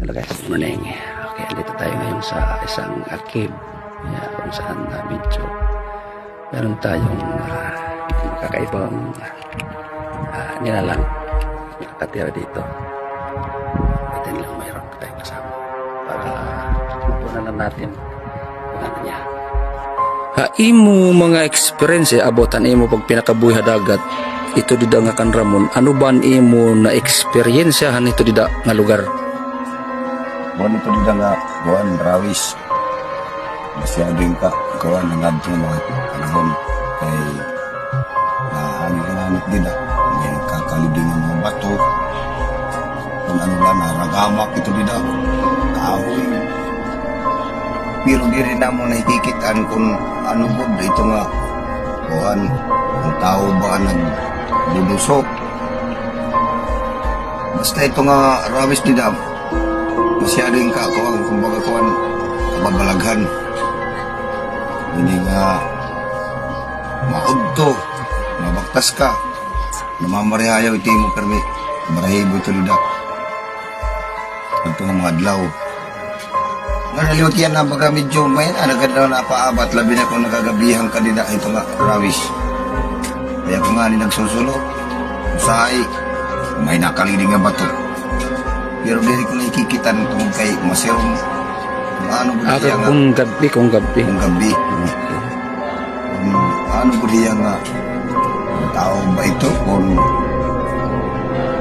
Hello guys, good morning. Okay, andito tayo ngayon sa isang arcade yeah, kung saan na medyo meron tayong uh, kakaibang uh, nilalang nakatira dito. Atin lang mayroon tayong kasama para matunan lang natin kung ano niya. Ha imo mga experience eh, abotan imo pag pinakabuhi dagat ito dida nga kan Ramon ano ba ang imo na experience han ito dida nga lugar Buwan ito dito nga, buwan, rawis. Masyadong ka, kuwan, nangadto mga panahon. Kay, nahangi ka namin din ah. May kakalibing ng mga bato. Kung ano lang, naragamak ito dito. Kahoy. Pero di rin na mo nahikikitan kung ano po ito nga, kuwan, ang tao ba nagbulusok. Basta ito nga, rawis dito, masyadong kakuwang kumbaga kuwan kababalaghan. Hindi nga maudto mabaktas ka. Namamarihayaw iti mo permi. Marahibo ito ludak ito nga mga adlaw. Naliwat yan na baga medyo may ano ka daw napaabat. Labi na kung nagagabihan ka din na ito nga rawis. Kaya kung nga ni nagsusulo usahay may nakaliling nga bato pero dili ko nakikitan tungkol kay masirong kung ano Ako diya nga? kung gabi kung gabi. Kung gabi. Kung ano ba diya nga? Tao ba ito? Kung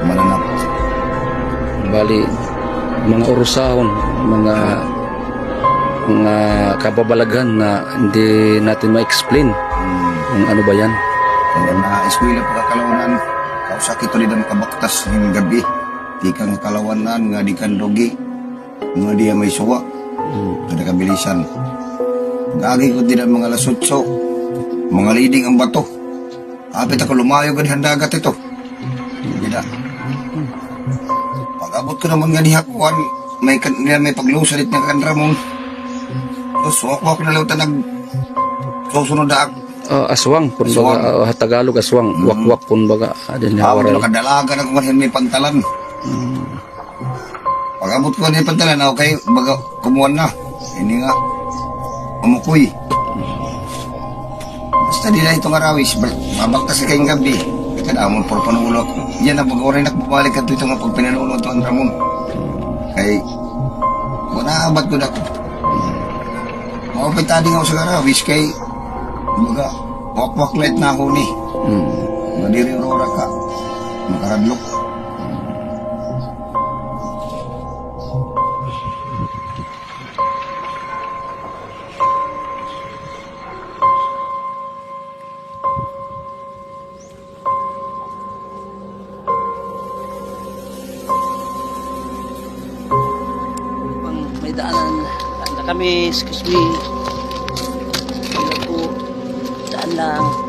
mananap? Bali mga urusahon mga mga kababalaghan na hindi natin ma-explain hmm, kung ano ba yan. Kaya na eskwela pa kakalawanan kausak ito din ang kabaktas ng gabi di kang kalawanan nga di kang dogi nga di may suwa. Kada kabilisan. Gagi ko din ang mga lasutso. Mga leading ang bato. Kapit ako lumayo ganyan dagat ito. Hindi na pag abot ko naman nga ni Hakuan may, may paglusalit ng kanramon so suwak-wak na lautan nag susunod ako Ah, aswang kun baga ah, Tagalog aswang. Wakwak kun baga. Adin Ako hawaray nakadalaga na kung may pantalan. Pag abot ko na yung pantalan, okay, baga kumuha na. Ini nga, umukoy. Basta di na itong arawis, mabaktas ka kayong gabi. Ika na, amon por panulok. Yan na, baga oray nakabalik ka ito nga pag pinanulot ang ramon. Kay, wala abat ko na ko. Makapit tadi nga ako sa arawis, kay, baga, wakwak light na ako ni. mm. Madiri aurora ka. Makaradlok. daanan. Na kami excuse me. Daan lang.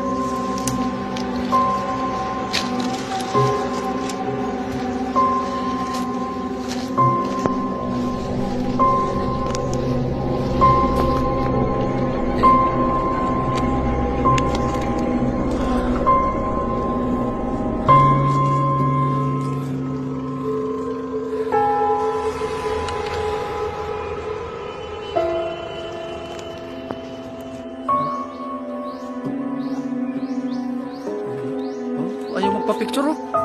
magpa-picture oh.